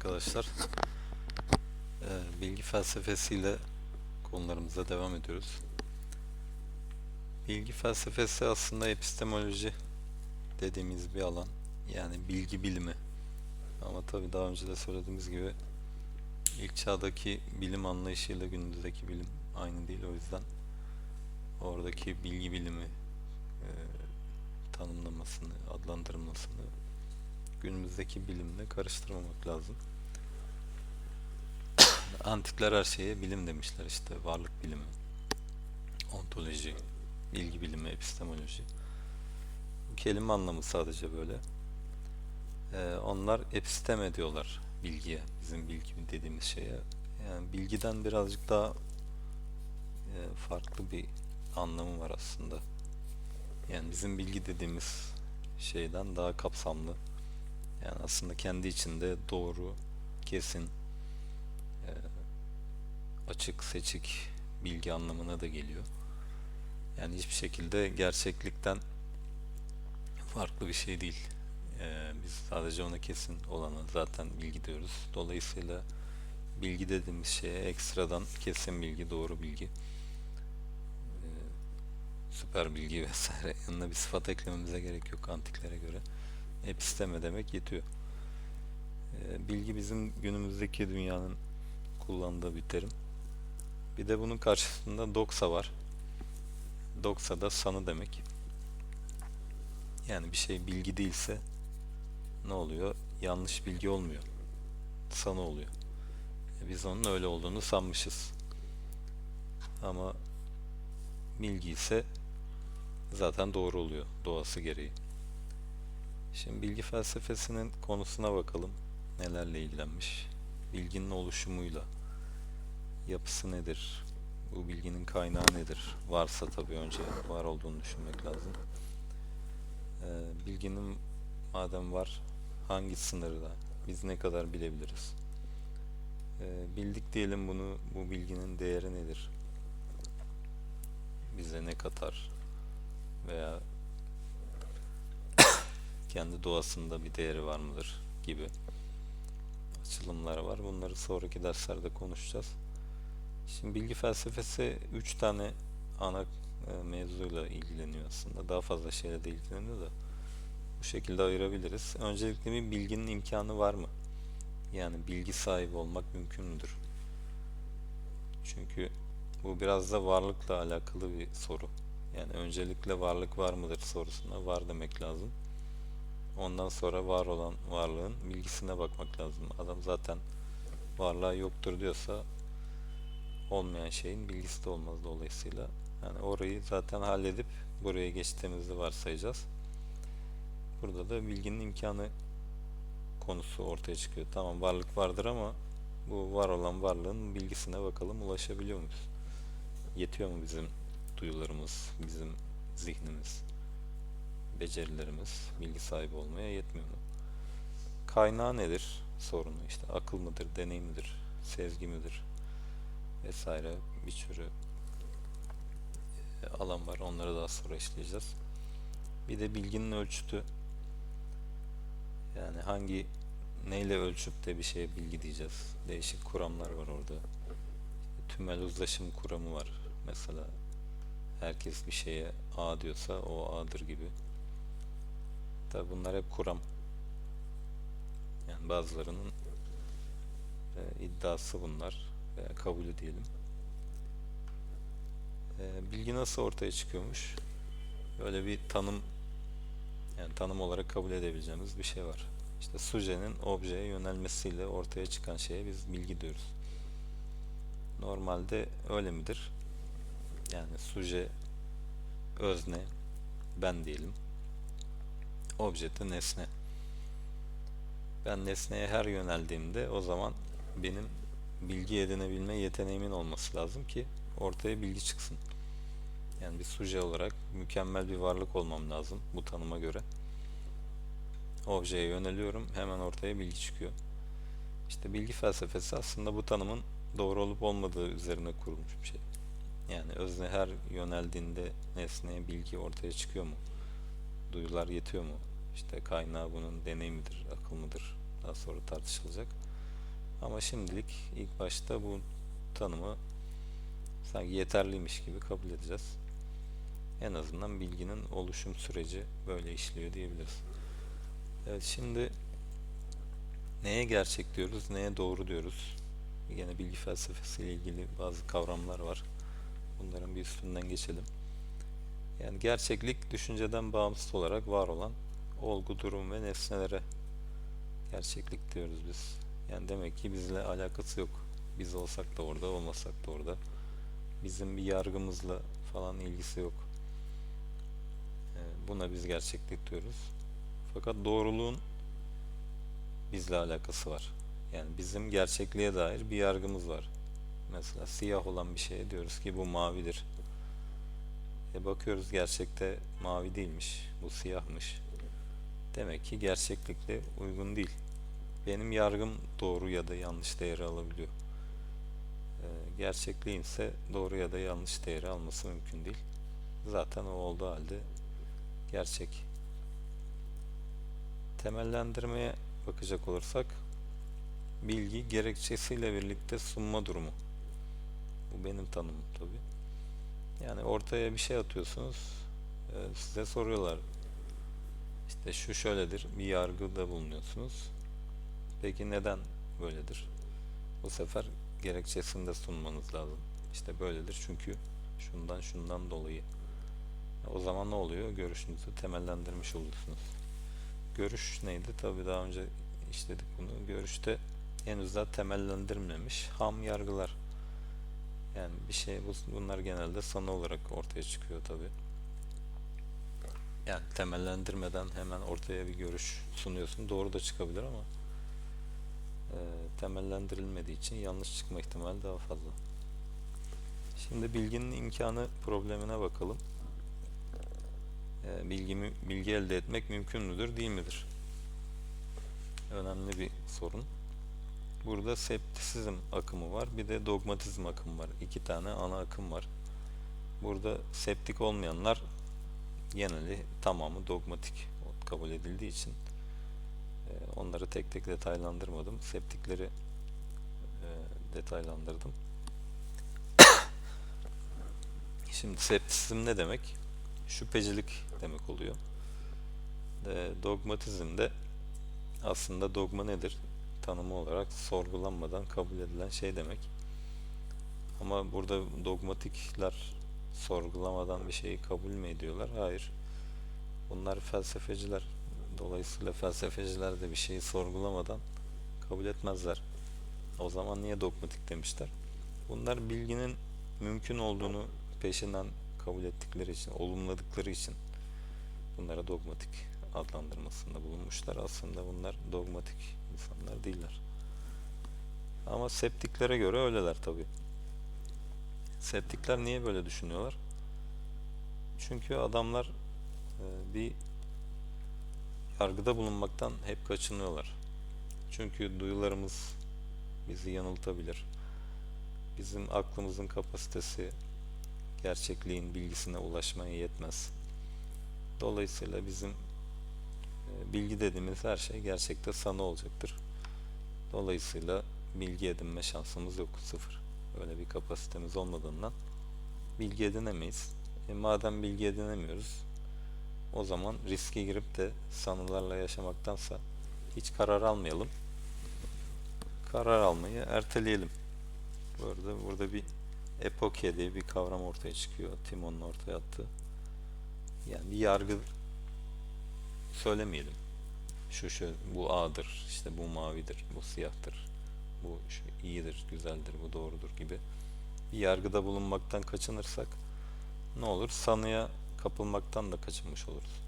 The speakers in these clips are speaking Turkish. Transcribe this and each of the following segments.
arkadaşlar. Ee, bilgi felsefesiyle konularımıza devam ediyoruz. Bilgi felsefesi aslında epistemoloji dediğimiz bir alan. Yani bilgi bilimi. Ama tabii daha önce de söylediğimiz gibi ilk çağdaki bilim anlayışıyla günümüzdeki bilim aynı değil. O yüzden oradaki bilgi bilimi e, tanımlamasını, adlandırmasını günümüzdeki bilimle karıştırmamak lazım. Antikler her şeye bilim demişler işte varlık bilimi, ontoloji, bilgi bilimi, epistemoloji. Bu kelime anlamı sadece böyle. Ee, onlar episteme diyorlar bilgiye, bizim bilgi dediğimiz şeye. Yani bilgiden birazcık daha e, farklı bir anlamı var aslında. Yani bizim bilgi dediğimiz şeyden daha kapsamlı. Yani aslında kendi içinde doğru, kesin, açık, seçik bilgi anlamına da geliyor. Yani hiçbir şekilde gerçeklikten farklı bir şey değil. E, biz sadece ona kesin olana zaten bilgi diyoruz. Dolayısıyla bilgi dediğimiz şeye ekstradan kesin bilgi, doğru bilgi, e, süper bilgi vesaire yanına bir sıfat eklememize gerek yok antiklere göre episteme demek yetiyor. Ee, bilgi bizim günümüzdeki dünyanın kullandığı bir terim. Bir de bunun karşısında doksa var. Doksa da sanı demek. Yani bir şey bilgi değilse ne oluyor? Yanlış bilgi olmuyor. Sanı oluyor. E, Biz onun öyle olduğunu sanmışız. Ama bilgi ise zaten doğru oluyor doğası gereği. Şimdi bilgi felsefesinin konusuna bakalım. Nelerle ilgilenmiş? Bilginin oluşumuyla. Yapısı nedir? Bu bilginin kaynağı nedir? Varsa tabii önce var olduğunu düşünmek lazım. Ee, bilginin madem var hangi sınırda? Biz ne kadar bilebiliriz? Ee, bildik diyelim bunu. Bu bilginin değeri nedir? Bize ne katar? Veya kendi doğasında bir değeri var mıdır gibi açılımlar var. Bunları sonraki derslerde konuşacağız. Şimdi bilgi felsefesi 3 tane ana e, mevzuyla ilgileniyor aslında. Daha fazla şeyle de ilgileniyor da bu şekilde ayırabiliriz. Öncelikle bir bilginin imkanı var mı? Yani bilgi sahibi olmak mümkün müdür? Çünkü bu biraz da varlıkla alakalı bir soru. Yani öncelikle varlık var mıdır sorusuna var demek lazım. Ondan sonra var olan varlığın bilgisine bakmak lazım. Adam zaten varlığa yoktur diyorsa olmayan şeyin bilgisi de olmaz dolayısıyla. Yani orayı zaten halledip buraya geçtiğimizi varsayacağız. Burada da bilginin imkanı konusu ortaya çıkıyor. Tamam varlık vardır ama bu var olan varlığın bilgisine bakalım ulaşabiliyor muyuz? Yetiyor mu bizim duyularımız, bizim zihnimiz? becerilerimiz bilgi sahibi olmaya yetmiyor mu? Kaynağı nedir? Sorunu işte akıl mıdır, deneyim midir, sezgi midir vesaire bir sürü e, alan var. Onları daha sonra işleyeceğiz. Bir de bilginin ölçütü yani hangi neyle ölçüp de bir şeye bilgi diyeceğiz. Değişik kuramlar var orada. Tümel uzlaşım kuramı var. Mesela herkes bir şeye A diyorsa o A'dır gibi. Tabi bunlar hep kuram. Yani bazılarının e, iddiası bunlar veya kabulü diyelim. E, bilgi nasıl ortaya çıkıyormuş? Böyle bir tanım yani tanım olarak kabul edebileceğimiz bir şey var. İşte sujenin objeye yönelmesiyle ortaya çıkan şeye biz bilgi diyoruz. Normalde öyle midir? Yani suje özne ben diyelim objede nesne. Ben nesneye her yöneldiğimde o zaman benim bilgi edinebilme yeteneğimin olması lazım ki ortaya bilgi çıksın. Yani bir suje olarak mükemmel bir varlık olmam lazım bu tanıma göre. Objeye yöneliyorum hemen ortaya bilgi çıkıyor. İşte bilgi felsefesi aslında bu tanımın doğru olup olmadığı üzerine kurulmuş bir şey. Yani özne her yöneldiğinde nesneye bilgi ortaya çıkıyor mu? Duyular yetiyor mu? İşte kaynağı bunun deney midir, akıl mıdır? Daha sonra tartışılacak. Ama şimdilik ilk başta bu tanımı sanki yeterliymiş gibi kabul edeceğiz. En azından bilginin oluşum süreci böyle işliyor diyebiliriz. Evet şimdi neye gerçek diyoruz, neye doğru diyoruz? Yine bilgi felsefesiyle ilgili bazı kavramlar var. Bunların bir üstünden geçelim. Yani gerçeklik düşünceden bağımsız olarak var olan olgu, durum ve nesnelere gerçeklik diyoruz biz. Yani demek ki bizle alakası yok. Biz olsak da orada, olmasak da orada. Bizim bir yargımızla falan ilgisi yok. Ee, Buna biz gerçeklik diyoruz. Fakat doğruluğun bizle alakası var. Yani bizim gerçekliğe dair bir yargımız var. Mesela siyah olan bir şeye diyoruz ki bu mavidir. E bakıyoruz gerçekte mavi değilmiş, bu siyahmış. Demek ki gerçeklikle uygun değil. Benim yargım doğru ya da yanlış değeri alabiliyor. E, gerçekliğin ise doğru ya da yanlış değeri alması mümkün değil. Zaten o olduğu halde gerçek. Temellendirmeye bakacak olursak bilgi gerekçesiyle birlikte sunma durumu. Bu benim tanımım tabi. Yani ortaya bir şey atıyorsunuz. e, Size soruyorlar. İşte şu şöyledir. Bir yargıda bulunuyorsunuz. Peki neden böyledir? Bu sefer gerekçesini de sunmanız lazım. İşte böyledir çünkü şundan şundan dolayı. O zaman ne oluyor? Görüşünüzü temellendirmiş oluyorsunuz. Görüş neydi? Tabii daha önce işledik bunu. Görüşte henüz daha temellendirilmemiş ham yargılar. Yani bir şey bu- bunlar genelde sanı olarak ortaya çıkıyor tabii. Yani temellendirmeden hemen ortaya bir görüş sunuyorsun. Doğru da çıkabilir ama e, temellendirilmediği için yanlış çıkma ihtimali daha fazla. Şimdi bilginin imkanı problemine bakalım. E, bilgi, bilgi elde etmek mümkün müdür, değil midir? Önemli bir sorun. Burada septisizm akımı var, bir de dogmatizm akımı var. İki tane ana akım var. Burada septik olmayanlar geneli tamamı dogmatik kabul edildiği için onları tek tek detaylandırmadım. Septikleri e, detaylandırdım. Şimdi septisizm ne demek? Şüphecilik demek oluyor. E, dogmatizm de aslında dogma nedir? Tanımı olarak sorgulanmadan kabul edilen şey demek. Ama burada dogmatikler sorgulamadan bir şeyi kabul mü ediyorlar? Hayır. Bunlar felsefeciler. Dolayısıyla felsefeciler de bir şeyi sorgulamadan kabul etmezler. O zaman niye dogmatik demişler? Bunlar bilginin mümkün olduğunu peşinden kabul ettikleri için, olumladıkları için bunlara dogmatik adlandırmasında bulunmuşlar. Aslında bunlar dogmatik insanlar değiller. Ama septiklere göre öyleler tabi. Septikler niye böyle düşünüyorlar? Çünkü adamlar e, bir yargıda bulunmaktan hep kaçınıyorlar. Çünkü duyularımız bizi yanıltabilir. Bizim aklımızın kapasitesi gerçekliğin bilgisine ulaşmaya yetmez. Dolayısıyla bizim e, bilgi dediğimiz her şey gerçekte sanı olacaktır. Dolayısıyla bilgi edinme şansımız yok. Sıfır. Öyle bir kapasitemiz olmadığından bilgi edinemeyiz. E, madem bilgi edinemiyoruz o zaman riske girip de sanılarla yaşamaktansa hiç karar almayalım. Karar almayı erteleyelim. Bu arada burada bir epokya diye bir kavram ortaya çıkıyor. Timon'un ortaya attığı. Yani bir yargı söylemeyelim. Şu şu bu A'dır, işte bu mavidir, bu siyahtır, bu şu iyidir, güzeldir, bu doğrudur gibi bir yargıda bulunmaktan kaçınırsak ne olur? Sanıya kapılmaktan da kaçınmış oluruz.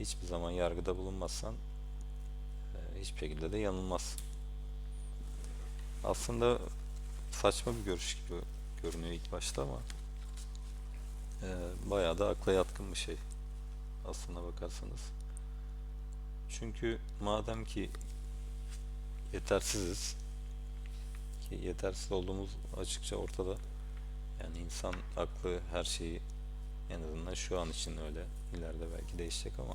Hiçbir zaman yargıda bulunmazsan e, hiçbir şekilde de yanılmaz. Aslında saçma bir görüş gibi görünüyor ilk başta ama e, bayağı da akla yatkın bir şey aslına bakarsanız. Çünkü madem ki yetersiziz ki yetersiz olduğumuz açıkça ortada. Yani insan aklı her şeyi en azından şu an için öyle. İleride belki değişecek ama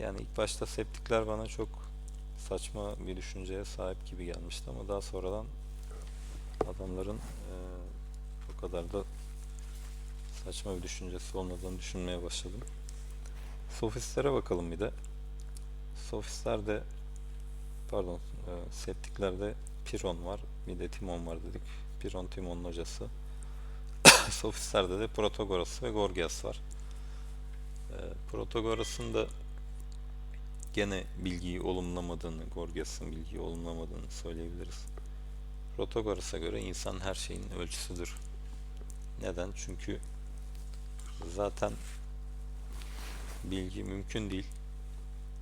yani ilk başta septikler bana çok saçma bir düşünceye sahip gibi gelmişti ama daha sonradan adamların eee, o kadar da saçma bir düşüncesi olmadığını düşünmeye başladım. Sofistlere bakalım bir de. Sofistlerde pardon e, septiklerde Piron var bir de Timon var dedik. Piron Timon'un hocası. Sofistlerde de Protagoras ve Gorgias var. E, Protagoras'ın da gene bilgiyi olumlamadığını, Gorgias'ın bilgiyi olumlamadığını söyleyebiliriz. Protagoras'a göre insan her şeyin ölçüsüdür. Neden? Çünkü zaten bilgi mümkün değil.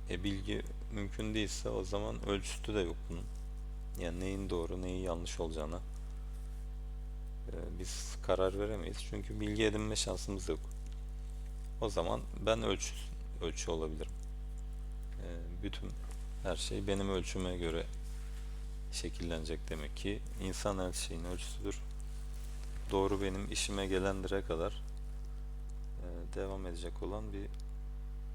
E bilgi mümkün değilse o zaman ölçüsü de yok bunun. Yani neyin doğru, neyin yanlış olacağına biz karar veremeyiz. Çünkü bilgi edinme şansımız yok. O zaman ben ölçü, ölçü olabilirim. E, bütün her şey benim ölçüme göre şekillenecek demek ki. insan her şeyin ölçüsüdür. Doğru benim işime gelenlere kadar e, devam edecek olan bir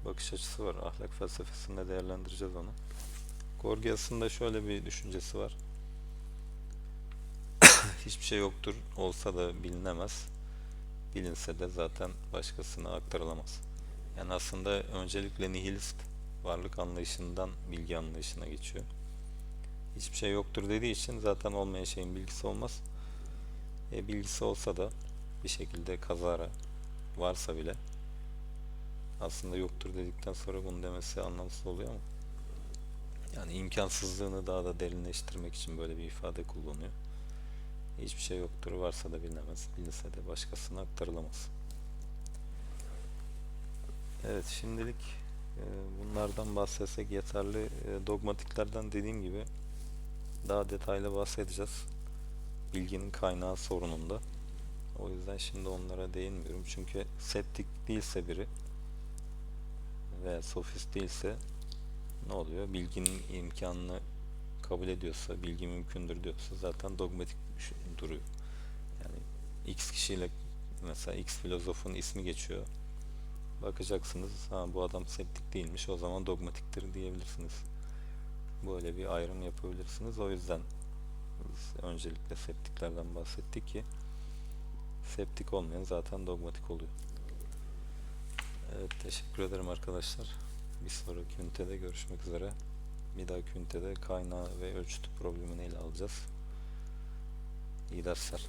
bakış açısı var. Ahlak felsefesinde değerlendireceğiz onu. Gorgias'ın da şöyle bir düşüncesi var. Hiçbir şey yoktur, olsa da bilinemez. Bilinse de zaten başkasına aktarılamaz. Yani aslında öncelikle nihilist varlık anlayışından bilgi anlayışına geçiyor. Hiçbir şey yoktur dediği için zaten olmayan şeyin bilgisi olmaz. E, bilgisi olsa da bir şekilde kazara varsa bile aslında yoktur dedikten sonra bunu demesi anlamsız oluyor ama yani imkansızlığını daha da derinleştirmek için böyle bir ifade kullanıyor. Hiçbir şey yoktur, varsa da bilinemez, bilinse de başkasına aktarılamaz. Evet, şimdilik e, bunlardan bahsetsek yeterli. E, dogmatiklerden dediğim gibi daha detaylı bahsedeceğiz. Bilginin kaynağı sorununda. O yüzden şimdi onlara değinmiyorum. Çünkü septik değilse biri veya sofist değilse ne oluyor? Bilginin imkanını kabul ediyorsa, bilgi mümkündür diyorsa zaten dogmatik duruyor. Yani X kişiyle mesela X filozofun ismi geçiyor. Bakacaksınız, ha bu adam septik değilmiş, o zaman dogmatiktir diyebilirsiniz. Böyle bir ayrım yapabilirsiniz. O yüzden biz öncelikle septiklerden bahsettik ki septik olmayan zaten dogmatik oluyor. Evet, teşekkür ederim arkadaşlar. Bir sonraki ünitede görüşmek üzere. Bir dahaki ünitede kaynağı ve ölçütü problemini ele alacağız. y Darcer.